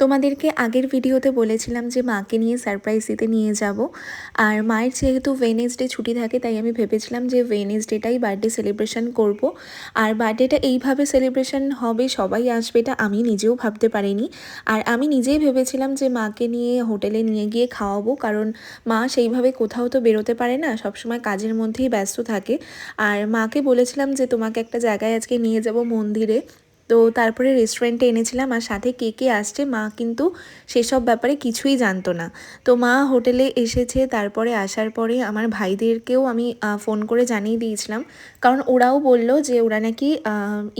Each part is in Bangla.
তোমাদেরকে আগের ভিডিওতে বলেছিলাম যে মাকে নিয়ে সারপ্রাইজ দিতে নিয়ে যাব। আর মায়ের যেহেতু ওয়েনেসডে ছুটি থাকে, তাই আমি ভেবেছিলাম যে ওয়েনেসডেটাই বার্থডে সেলিব্রেশন করব। আর বার্থডেটা এইভাবে সেলিব্রেশন হবে, সবাই আসবে, এটা আমি নিজেও ভাবতে পারিনি। আর আমি নিজেই ভেবেছিলাম যে মাকে নিয়ে হোটেলে নিয়ে গিয়ে খাওয়াবো, কারণ মা সেইভাবে কোথাও তো বেরোতে পারে না, সবসময় কাজের মধ্যেই ব্যস্ত থাকে। আর মাকে বলেছিলাম যে তোমাকে একটা জায়গায় আজকে নিয়ে যাব মন্দিরে। তো তারপরে রেস্টুরেন্টে এনেছিলাম আর সাথে কে কে আসছে মা কিন্তু সেসব ব্যাপারে কিছুই জানতো না। তো মা হোটেলে এসেছে, তারপরে আসার পরে আমার ভাইদেরকেও আমি ফোন করে জানিয়ে দিয়েছিলাম। কারণ ওরাও বলল যে ওরা নাকি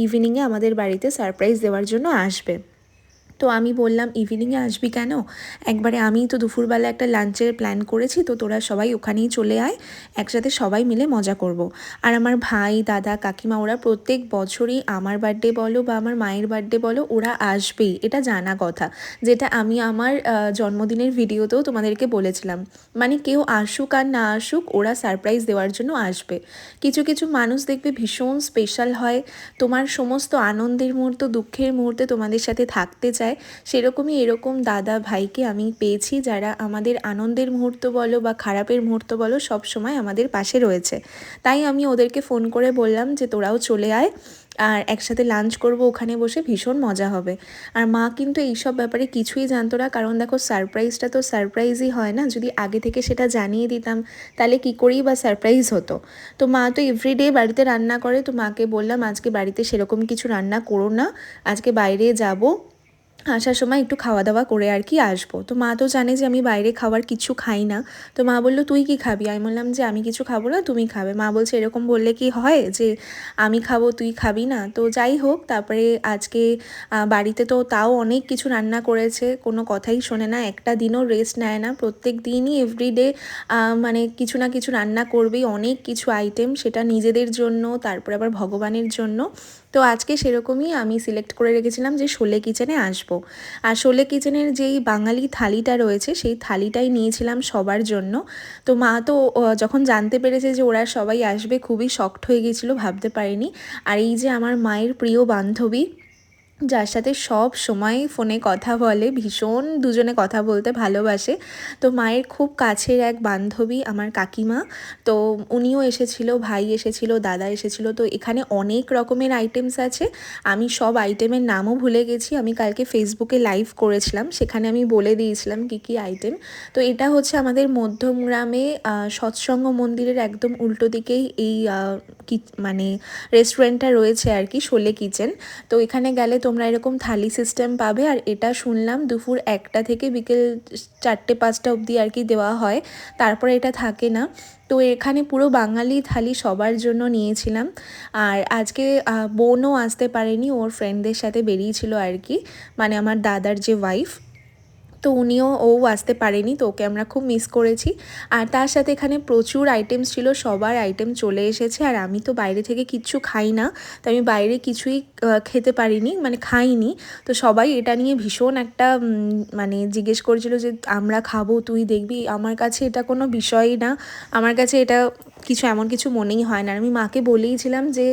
ইভিনিংয়ে আমাদের বাড়িতে সারপ্রাইজ দেওয়ার জন্য আসবে। তো আমি বললাম ইভিনিংয়ে আসবি কেন? একবারে আমি তো দুপুরবেলা একটা লাঞ্চের প্ল্যান করেছি, তো তোরা সবাই ওখানেই চলে আয়, একসাথে সবাই মিলে মজা করব। আর আমার ভাই, দাদা, কাকিমা, ওরা প্রত্যেক বছরই আমার বার্থডে বলো বা আমার মায়ের বার্থডে বলো, ওরা আসবেই। এটা জানা কথা, যেটা আমি আমার জন্মদিনের ভিডিওতেও তোমাদেরকে বলেছিলাম। মানে কেউ আসুক আর না আসুক, ওরা সারপ্রাইজ দেওয়ার জন্য আসবে। কিছু কিছু মানুষ দেখবে ভীষণ স্পেশাল হয়। তোমার সমস্ত আনন্দের মুহূর্ত, দুঃখের মুহূর্তে তোমাদের সাথে থাকতে চায়। যায়, সেরকমই এরকম দাদা ভাইকে আমি পেয়েছি যারা আমাদের আনন্দের মুহূর্ত বলো বা খারাপের মুহূর্ত বলো সব সময় আমাদের পাশে রয়েছে। তাই আমি ওদেরকে ফোন করে বললাম যে তোরাও চলে আয়, আর একসাথে লাঞ্চ করব ওখানে বসে ভীষণ মজা হবে। আর মা কিন্তু এইসব ব্যাপারে কিছুই জানতো না, কারণ দেখো সারপ্রাইজটা তো সারপ্রাইজই হয় না, যদি আগে থেকে সেটা জানিয়ে দিতাম তাহলে কী করেই বা সারপ্রাইজ হতো। তো মা তো এভরিডে বাড়িতে রান্না করে, তো মাকে বললাম আজকে বাড়িতে সেরকম কিছু রান্না করো না, আজকে বাইরে যাব আসার সময় একটু খাওয়া দাওয়া করে আর কি আসব। তো মা তো জানে যে আমি বাইরে খাওয়ার কিছু খাই না। তো মা বলল, তুই কি খাবি? আমি বললাম যে, আমি কিছু খাব না, তুমি খাবে। মা বলছে, এরকম বললে কি হয় যে, আমি খাব, তুই খাবি না? তো যাই হোক, তারপরে আজকে বাড়িতে তো তাও অনেক কিছু রান্না করেছে। কোনো কথাই শোনে না, একটা দিনও রেস্ট নেয় না। প্রত্যেক দিনই এভরিডে মানে কিছু না কিছু রান্না করবেই। অনেক কিছু আইটেম সেটা নিজেদের জন্য, তারপরে আবার ভগবানের জন্য। তো আজকে সেরকমই আমি সিলেক্ট করে রেখেছিলাম যে শোলে কিচেনে আসব। আর শোলে কিচেনের যেই বাঙালি থালিটা রয়েছে, সেই থালিটাই নিয়েছিলাম সবার জন্য তো মা তো যখন জানতে পেরেছে যে ওরা সবাই আসবে, খুবই শক্ট হয়ে গেছিল ভাবতে পারিনি আর এই যে আমার মায়ের প্রিয় বান্ধবী যার সাথে সব সময় ফোনে কথা বলে, ভীষণ দুজনে কথা বলতে ভালোবাসে। তো মায়ের খুব কাছের এক বান্ধবী আমার কাকিমা। তো উনিও এসেছিল, ভাই এসেছিল, দাদা এসেছিল। তো এখানে অনেক রকমের আইটেমস আছে। আমি সব আইটেমের নামও ভুলে গেছি। আমি কালকে ফেসবুকে লাইভ করেছিলাম। সেখানে আমি বলে দিয়েছিলাম কি কি আইটেম তো এটা হচ্ছে আমাদের মধ্যমগ্রামে সৎসঙ্গ মন্দিরের একদম উল্টো দিকেই এই মানে রেস্টুরেন্টটা রয়েছে আর কি, শোলে কিচেন তো এখানে গেলে তো তোমরা এরকম থালি সিস্টেম পাবে আর এটা শুনলাম দুপুর একটা থেকে বিকেল চারটে, পাঁচটা অবধি আর কি দেওয়া হয়। তারপরে এটা থাকে না। তো এখানে পুরো বাঙালি থালি সবার জন্য নিয়েছিলাম। আর আজকে বোনও আসতে পারেনি, ওর ফ্রেন্ডদের সাথে বেরিয়েছিল আর কি। মানে আমার দাদার যে ওয়াইফ তো উনিও, ও আসতে পারেনি, তো ওকে আমরা খুব মিস করেছি। আর তার সাথে এখানে প্রচুর আইটেমস ছিল, সবার আইটেম চলে এসেছে। আর আমি তো বাইরে থেকে কিচ্ছু খাই না, তো আমি বাইরে কিছুই খেতে পারিনি মানে খাইনি। তো সবাই এটা নিয়ে ভীষণ একটা মানে জিজ্ঞেস করেছিল যে, আমরা খাব, তুই দেখবি? আমার কাছে এটা কোনো বিষয়ই না। আমার কাছে এটা কিছু এমন কিছু মনেই হয় না। আমি মাকে বলেইছিলাম যে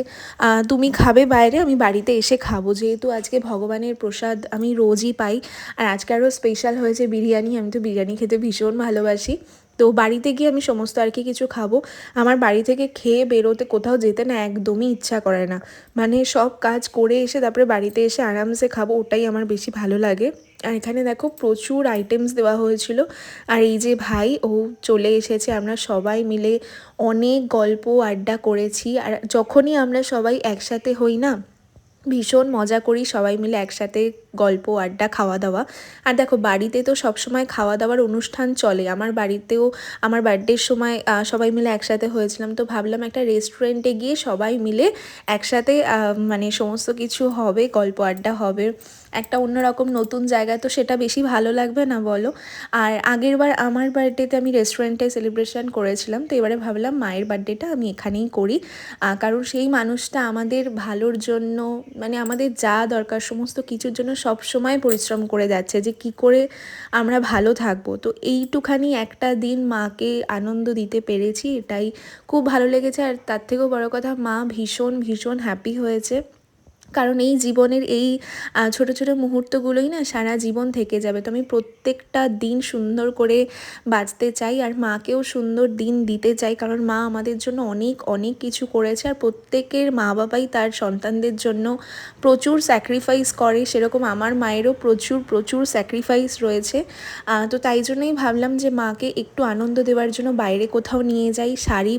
তুমি খাবে বাইরে, আমি বাড়িতে এসে খাব। যেহেতু আজকে ভগবানের প্রসাদ আমি রোজই পাই, আর আজকে আরও স্পেশাল হয়েছে বিরিয়ানি, আমি তো বিরিয়ানি খেতে ভীষণ ভালোবাসি। তো বাড়িতে গিয়ে আমি সমস্ত আর কি কিছু খাব। আমার বাড়ি থেকে খেয়ে বেরোতে কোথাও যেতে না একদমই ইচ্ছা করে না। মানে সব কাজ করে এসে তারপরে বাড়িতে এসে আরামসে খাব, ওটাই আমার বেশি ভালো লাগে। আর এখানে দেখো প্রচুর আইটেমস দেওয়া হয়েছিল। আর এই যে ভাই, ও চলে এসেছে, আমরা সবাই মিলে অনেক গল্প আড্ডা করেছি। আর যখনই আমরা সবাই একসাথে হই না ভীষণ মজা করি সবাই মিলে একসাথে গল্প, আড্ডা খাওয়া দাওয়া আর দেখো, বাড়িতে তো সবসময় খাওয়া দাওয়ার অনুষ্ঠান চলে। আমার বাড়িতেও, আমার বার্থডের সময় সবাই মিলে একসাথে হয়েছিলাম। তো ভাবলাম একটা রেস্টুরেন্টে গিয়ে সবাই মিলে একসাথে মানে সমস্ত কিছু হবে, গল্প, আড্ডা হবে। একটা অন্যরকম নতুন জায়গা, তো সেটা বেশি ভালো লাগবে না, বলো? আর আগের বার আমার বার্থডেতে আমি রেস্টুরেন্টে সেলিব্রেশন করেছিলাম। তো এবারে ভাবলাম মায়ের বার্থডেটা আমি এখানেই করি। কারণ সেই মানুষটা আমাদের ভালোর জন্য মানে আমাদের যা দরকার সমস্ত কিছুর জন্য সব সময় পরিশ্রম করে যাচ্ছে যে কি করে আমরা ভালো থাকব। তো এইটুখানি একটা দিন মাকে আনন্দ দিতে পেরেছি, এটাই খুব ভালো লেগেছে। আর তার থেকেও বড় কথা, মা ভীষণ ভীষণ হ্যাপি হয়েছে। কারণ এই জীবনের এই ছোট ছোট মুহূর্তগুলোই না সারা জীবন থেকে যাবে। তো আমি প্রত্যেকটা দিন সুন্দর করে বাঁচতে চাই আর মাকেও সুন্দর দিন দিতে চাই কারণ মা আমাদের জন্য অনেক অনেক কিছু করেছে আর প্রত্যেকের মা বাবাই তার সন্তানদের জন্য প্রচুর স্যাক্রিফাইস করে। সেরকম আমার মায়েরও প্রচুর প্রচুর স্যাক্রিফাইস রয়েছে। তো তাই জন্যই ভাবলাম যে মাকে একটু আনন্দ দেওয়ার জন্য বাইরে কোথাও নিয়ে যাই। শাড়ি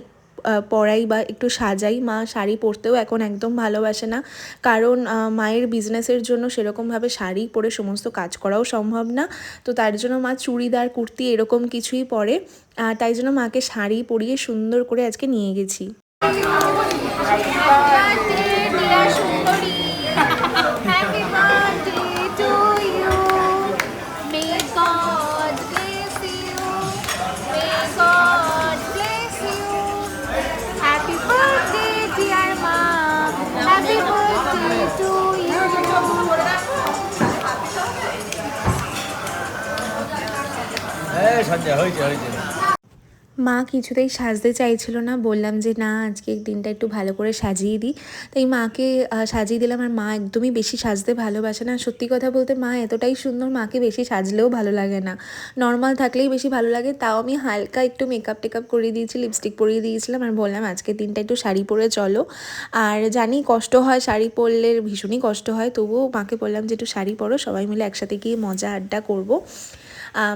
পরাই বা একটু সাজাই। মা শাড়ি পরতেও এখন একদম ভালোবাসে না। কারণ মায়ের বিজনেসের জন্য সেরকমভাবে শাড়ি পরে সমস্ত কাজ করাও সম্ভব না। তো তার জন্য মা চুড়িদার, কুর্তি এরকম কিছুই পরে। তাই জন্য মাকে শাড়ি পরিয়ে সুন্দর করে আজকে নিয়ে গেছি। এই সঞ্জয় হয়েছে হয়েছে মা কিছুতেই সাজতে চাইছিল না। বললাম যে, না, আজকে দিনটা একটু ভালো করে সাজিয়ে দিই। তাই মাকে সাজিয়ে দিলাম। আর মা একদমই বেশি সাজতে ভালোবাসে না। সত্যি কথা বলতে মা এতটাই সুন্দর, মাকে বেশি সাজলেও ভালো লাগে না। নর্মাল থাকলেই বেশি ভালো লাগে। তাও আমি হালকা একটু মেকআপ টেকআপ করিয়ে দিয়েছি লিপস্টিক পরিয়ে দিয়েছিলাম। আর বললাম, আজকের দিনটা একটু শাড়ি পরে চলো। আর জানি কষ্ট হয় শাড়ি পরলে, ভীষণই কষ্ট হয়। তবুও মাকে বললাম যে, একটু শাড়ি পরো, সবাই মিলে একসাথে গিয়ে মজা আড্ডা করব।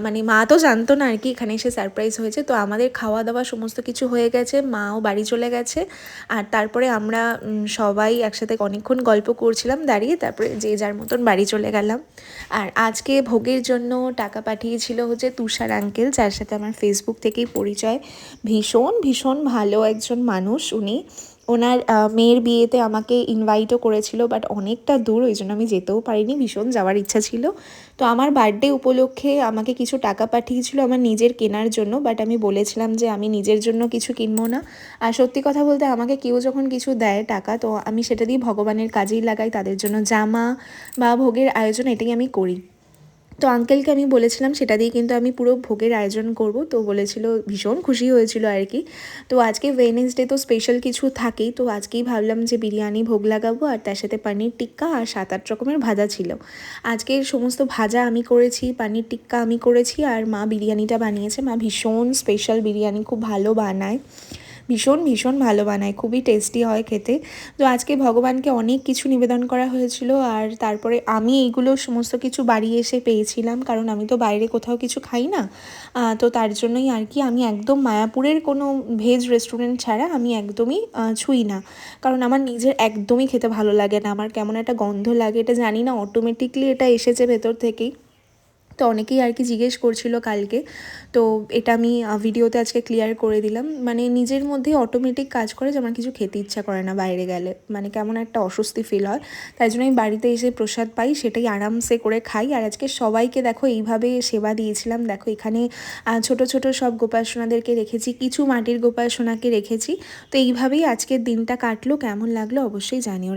মানে মা তো জানতো না আর কি, এখানে এসে সারপ্রাইজ হয়েছে। তো আমাদের খাওয়া দাওয়া সমস্ত কিছু হয়ে গেছে, মাও বাড়ি চলে গেছে। আর তারপরে আমরা সবাই একসাথে অনেকক্ষণ গল্প করছিলাম দাঁড়িয়ে, তারপরে যে যার মতন বাড়ি চলে গেলাম। আর আজকে ভোগের জন্য টাকা পাঠিয়েছিল হচ্ছে তুষার আঙ্কেল যার সাথে আমার ফেসবুক থেকেই পরিচয়। ভীষণ ভীষণ ভালো একজন মানুষ উনি। ওনার মেয়ের বিয়েতে আমাকে ইনভাইটও করেছিল বাট অনেকটা দূর, ওই জন্য আমি যেতেও পারিনি, ভীষণ যাওয়ার ইচ্ছা ছিল। তো আমার বার্থডে উপলক্ষে আমাকে কিছু টাকা পাঠিয়েছিল আমার নিজের কেনার জন্য বাট আমি বলেছিলাম যে আমি নিজের জন্য কিছু কিনবো না। আর সত্যি কথা বলতে আমাকে কেউ যখন কিছু দেয় টাকা, তো আমি সেটা দিয়ে ভগবানের কাজেই লাগাই, তাদের জন্য জামা বা ভোগের আয়োজন এটাই আমি করি। তো আঙ্কেলকে আমি বলেছিলাম, সেটা দিয়ে কিন্তু আমি পুরো ভোগের আয়োজন করব। তো বলেছিল, ভীষণ খুশি হয়েছিল আর কি। তো আজকে ওয়েনেসডে তো স্পেশাল কিছু থাকেই। তো আজকেই ভাবলাম যে বিরিয়ানি ভোগ লাগাবো, আর তার সাথে পানির টিক্কা আর সাত আট রকমের ভাজা ছিল। আজকে সমস্ত ভাজা আমি করেছি, পানির টিক্কা আমি করেছি, আর মা বিরিয়ানিটা বানিয়েছে। মা ভীষণ স্পেশাল বিরিয়ানি, খুব ভালো বানায়। ভীষণ ভীষণ ভালো বানায়, খুবই টেস্টি হয় খেতে। তো আজকে ভগবানকে অনেক কিছু নিবেদন করা হয়েছিল আর তারপরে আমি এইগুলো সমস্ত কিছু বাড়ি এসে পেয়েছিলাম, কারণ আমি তো বাইরে কোথাও কিছু খাই না। তো তার জন্যই আর কি আমি একদম মায়াপুরের কোনো ভেজ রেস্টুরেন্ট ছাড়া আমি একদমই ছুঁই না। কারণ আমার নিজের একদমই খেতে ভালো লাগে না, আমার কেমন একটা গন্ধ লাগে, এটা জানি না অটোমেটিকলি এটা এসেছে ভেতর থেকেই। তো অনেকেই আর কি জিজ্ঞেস করছিল কালকে। তো এটা আমি ভিডিওতে আজকে ক্লিয়ার করে দিলাম। মানে নিজের মধ্যে অটোমেটিক কাজ করে যে আমার কিছু খেতে ইচ্ছা করে না বাইরে গেলে। মানে কেমন একটা অস্বস্তি ফিল হয়। তাই জন্য আমি বাড়িতে এসে প্রসাদ পাই, সেটাই আরামসে করে খাই। আর আজকে সবাইকে দেখো এইভাবে সেবা দিয়েছিলাম। দেখো এখানে ছোট ছোট সব গোপাল সোনাদেরকে রেখেছি, কিছু মাটির গোপাল সোনাকে রেখেছি। তো এইভাবেই আজকের দিনটা কাটলো। কেমন লাগল অবশ্যই জানিও।